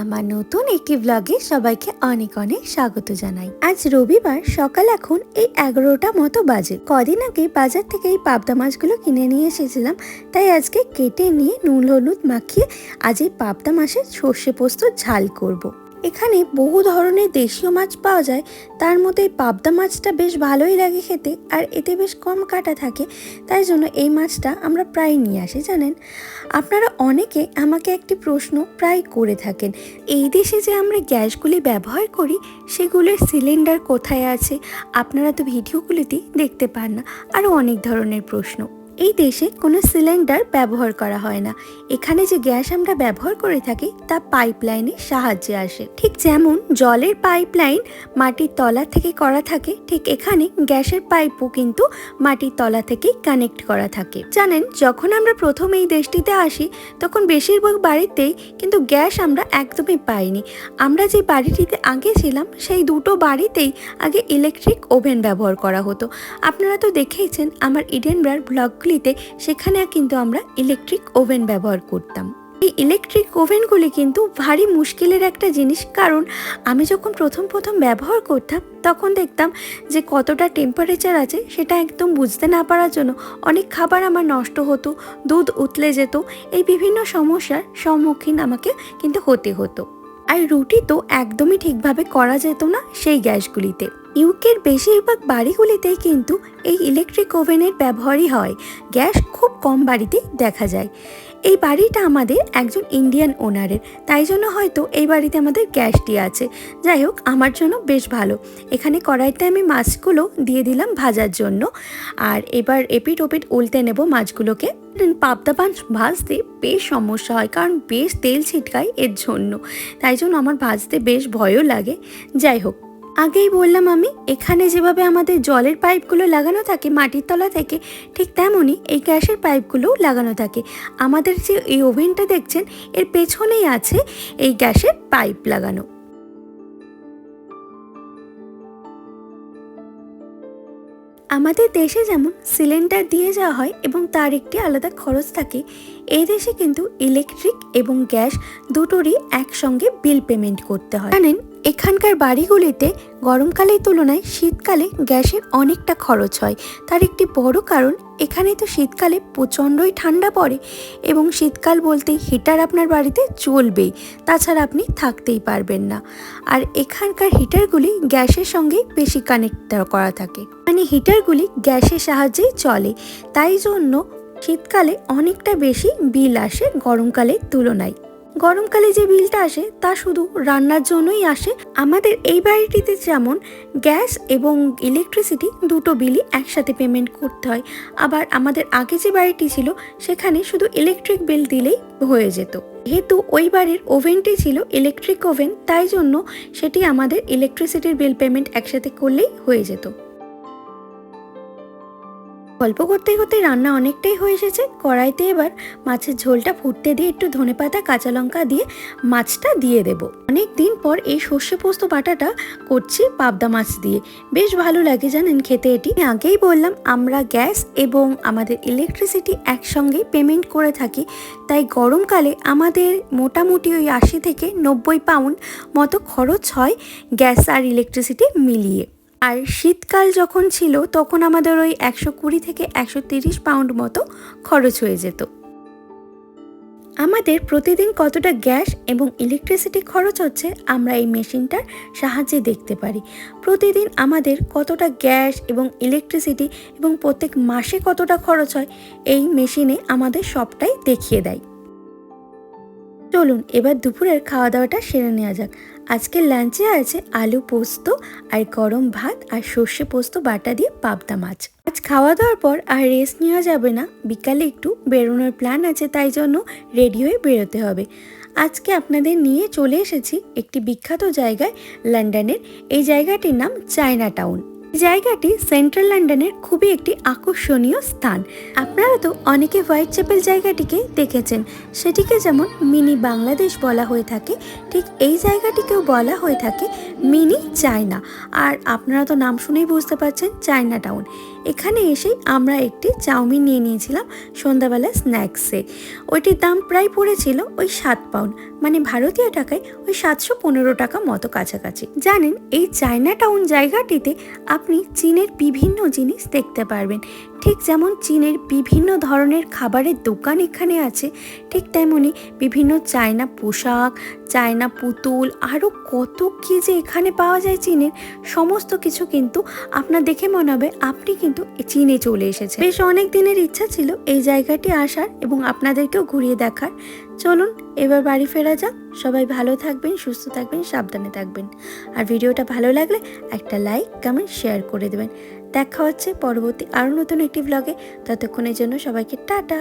আমার নতুন একটি ব্লগে সবাইকে অনেক অনেক স্বাগত জানাই আজ রবিবার, সকাল এখন এই এগারোটা মতো বাজে কদিন আগে বাজার থেকে এই পাবদা মাছগুলো কিনে নিয়ে এসেছিলাম, তাই আজকে কেটে নিয়ে নুন, হলুদ মাখিয়ে আজ এই পাবদা মাছের সর্ষে পোস্ত ঝাল করব। এখানে বহু ধরনের দেশীয় মাছ পাওয়া যায়। তার মধ্যে পাবদা মাছটা বেশ ভালোই লাগে খেতে আর এতে বেশ কম কাটা থাকে। তাই জন্য এই মাছটা আমরা প্রায় নিয়ে আসি, জানেন? আপনারা অনেকে আমাকে একটি প্রশ্ন প্রায় করে থাকেন। এই দেশে যে আমরা গ্যাসগুলি ব্যবহার করি, সেগুলোর সিলিন্ডার কোথায় আছে? আপনারা তো ভিডিওগুলিতেই দেখতে পান না। আরও অনেক ধরনের প্রশ্ন। এই দেশে কোনো সিলিন্ডার ব্যবহার করা হয় না। এখানে যে গ্যাস আমরা ব্যবহার করে থাকি, তা পাইপলাইনের সাহায্যে আসে। ঠিক যেমন জলের পাইপলাইন মাটির তলা থেকে করা থাকে, ঠিক এখানে গ্যাসের পাইপও কিন্তু মাটির তলা থেকেই কানেক্ট করা থাকে। জানেন, যখন আমরা প্রথম এই দেশটিতে আসি, তখন বেশিরভাগ বাড়িতেই কিন্তু গ্যাস আমরা একদমই পাইনি। আমরা যে বাড়িটিতে আগে ছিলাম, সেই দুটো বাড়িতেই আগে ইলেকট্রিক ওভেন ব্যবহার করা হতো। আপনারা তো দেখেইছেন, আমার ইডেনব্রার ব্লগগুলিতে সেখানে কিন্তু আমরা ইলেকট্রিক ওভেন ব্যবহার করতাম। এই ইলেকট্রিক ওভেনগুলি কিন্তু ভারী মুশকিলের একটা জিনিস, কারণ আমি যখন প্রথম প্রথম ব্যবহার করতাম, তখন দেখতাম যে কতটা টেম্পারেচার আছে সেটা একদম বুঝতে না পারার জন্য অনেক খাবার আমার নষ্ট হতো, দুধ উতলে যেত, এই বিভিন্ন সমস্যার সম্মুখীন আমাকে কিন্তু হতে হতো। আর রুটি তো একদমই ঠিকভাবে করা যেত না সেই গ্যাসগুলিতে। ইউকের বেশিরভাগ বাড়িগুলিতেই কিন্তু এই ইলেকট্রিক ওভেনের ব্যবহারই হয়। গ্যাস খুব কম বাড়িতেই দেখা যায়। এই বাড়িটা আমাদের একজন ইন্ডিয়ান ওনারের। তাই জন্য হয়তো এই বাড়িতে আমাদের গ্যাসটি আছে। যাই হোক, আমার জন্য বেশ ভালো। এখানে কড়াইতে আমি মাছগুলো দিয়ে দিলাম ভাজার জন্য। আর এবার এপিট ওপিট উল্টে নেব মাছগুলোকে। পাবদা ভাজতে বেশ সমস্যা হয়, কারণ বেশ তেল ছিটকায় এর জন্য। তাই জন্য আমার ভাজতে বেশ ভয়ও লাগে। যাই হোক আগেই বললাম আমি, এখানে যেভাবে আমাদের জলের পাইপগুলো লাগানো থাকে, মাটির তলা থেকে, ঠিক তেমনই এই গ্যাসের পাইপগুলোও লাগানো থাকে। আমাদের যে এই ওভেনটা দেখছেন, এর পেছনেই আছে এই গ্যাসের পাইপ লাগানো। আমাদের দেশে যেমন সিলিন্ডার দিয়ে যাওয়া হয় এবং তার একটি আলাদা খরচ থাকে, এই দেশে কিন্তু ইলেকট্রিক এবং গ্যাস দুটোরই একসঙ্গে বিল পেমেন্ট করতে হয়। জানেন এখানকার বাড়িগুলিতে গরমকালের তুলনায় শীতকালে গ্যাসের অনেকটা খরচ হয়। তার একটি বড় কারণ, এখানে তো শীতকালে প্রচণ্ডই ঠান্ডা পড়ে এবং শীতকাল বলতে হিটার আপনার বাড়িতে চলবেই, তাছাড়া আপনি থাকতেই পারবেন না। আর এখানকার হিটারগুলি গ্যাসের সঙ্গেই বেশি কানেক্ট করা থাকে। মানে হিটারগুলি গ্যাসের সাহায্যেই চলে, তাই জন্য শীতকালে অনেকটা বেশি বিল আসে গরমকালের তুলনায়। গরমকালে যে বিলটা আসে, তা শুধু রান্নার জন্যই আসে। আমাদের এই বাড়িটিতে যেমন গ্যাস এবং ইলেকট্রিসিটি দুটো বিলই একসাথে পেমেন্ট করতে হয়। আবার আমাদের আগে যে বাড়িটি ছিল, সেখানে শুধু ইলেকট্রিক বিল দিলেই হয়ে যেত। যেহেতু ওই বাড়ির ওভেনটি ছিল ইলেকট্রিক ওভেন, তাই জন্য সেটি আমাদের ইলেকট্রিসিটির বিল পেমেন্ট একসাথে করলেই হয়ে যেত। গল্প করতে করতে রান্না অনেকটাই হয়ে এসেছে। কড়াইতে এবার মাছের ঝোলটা ফুটতে দিয়ে একটু ধনেপাতা কাঁচা লঙ্কা দিয়ে মাছটা দিয়ে দেব। অনেক দিন পর এই সর্ষে পোস্ত বাটাটা করছি পাবদা মাছ দিয়ে। বেশ ভালো লাগে জানেন খেতে এটি। আগেই বললাম, আমরা গ্যাস এবং আমাদের ইলেকট্রিসিটি একসঙ্গেই পেমেন্ট করে থাকি। তাই গরমকালে আমাদের মোটামুটি ওই আশি থেকে নব্বই পাউন্ড মতো খরচ হয় গ্যাস আর ইলেকট্রিসিটি মিলিয়ে। আর শীতকাল যখন ছিল, তখন আমাদের ওই একশো কুড়ি থেকে একশো তিরিশ পাউন্ড মতো খরচ হয়ে যেত। আমাদের প্রতিদিন কতটা গ্যাস এবং ইলেকট্রিসিটি খরচ হচ্ছে, আমরা এই মেশিনটার সাহায্যে দেখতে পারি। প্রতিদিন আমাদের কতটা গ্যাস এবং ইলেকট্রিসিটি এবং প্রত্যেক মাসে কতটা খরচ হয়, এই মেশিনে আমাদের সবটাই দেখিয়ে দেয়। চলুন, এবার দুপুরের খাওয়া দাওয়াটা সেরে নেওয়া যাক। আজকের লাঞ্চে আছে আলু পোস্ত আর গরম ভাত আর সর্ষে পোস্ত, বাটা দিয়ে পাবদা মাছ। আজ খাওয়া দাওয়ার পর আর রেস্ট নেওয়া যাবে না। বিকালে একটু বেরোনোর প্ল্যান আছে, তাই জন্য রেডি হয়ে বেরোতে হবে। আজকে আপনাদের নিয়ে চলে এসেছি একটি বিখ্যাত জায়গায় লন্ডনের এই জায়গাটির নাম চায়না টাউন জায়গাটি সেন্ট্রাল লন্ডনের খুবই একটি আকর্ষণীয় স্থান। আপনারা তো অনেকে হোয়াইট চ্যাপেল জায়গাটিকে দেখেছেন। সেটিকে যেমন মিনি বাংলাদেশ বলা হয়ে থাকে, ঠিক এই জায়গাটিকেও বলা হয়ে থাকে মিনি চায়না। আর আপনারা তো নাম শুনেই বুঝতে পারছেন, চায়না টাউন। এখানে এসেই আমরা একটি চাউমিন নিয়ে নিয়েছিলাম সন্ধ্যাবেলা স্ন্যাক্সে। ওইটির দাম প্রায় পড়েছিল ওই সাত পাউন্ড। মানে ভারতীয় টাকায় ওই সাতশো পনেরো টাকা মতো কাছাকাছি। জানেন, এই চায়না টাউন জায়গাটিতে আপনি চীনের বিভিন্ন জিনিস দেখতে পারবেন। ঠিক যেমন চীনের বিভিন্ন ধরনের খাবারের দোকান এখানে আছে, ঠিক তেমনি বিভিন্ন চায়না পোশাক, চায়না পুতুল, আরও কত কী যে এখানে পাওয়া যায় চীনের সমস্ত কিছু কিন্তু আপনার দেখে মনে হবে আপনি কিন্তু চীনে চলে এসেছেন। বেশ অনেক দিনের ইচ্ছা ছিল এই জায়গাটি আসার এবং আপনাদেরকেও ঘুরিয়ে দেখার। চলুন এবার বাড়ি ফেরা যাক। সবাই ভালো থাকবেন, সুস্থ থাকবেন, সাবধানে থাকবেন। আর ভিডিওটা ভালো লাগলে একটা লাইক কমেন্ট শেয়ার করে দেবেন। দেখা হচ্ছে পরবর্তী আরও নতুন একটি ব্লগে ততক্ষণের জন্য সবাইকে টাটা।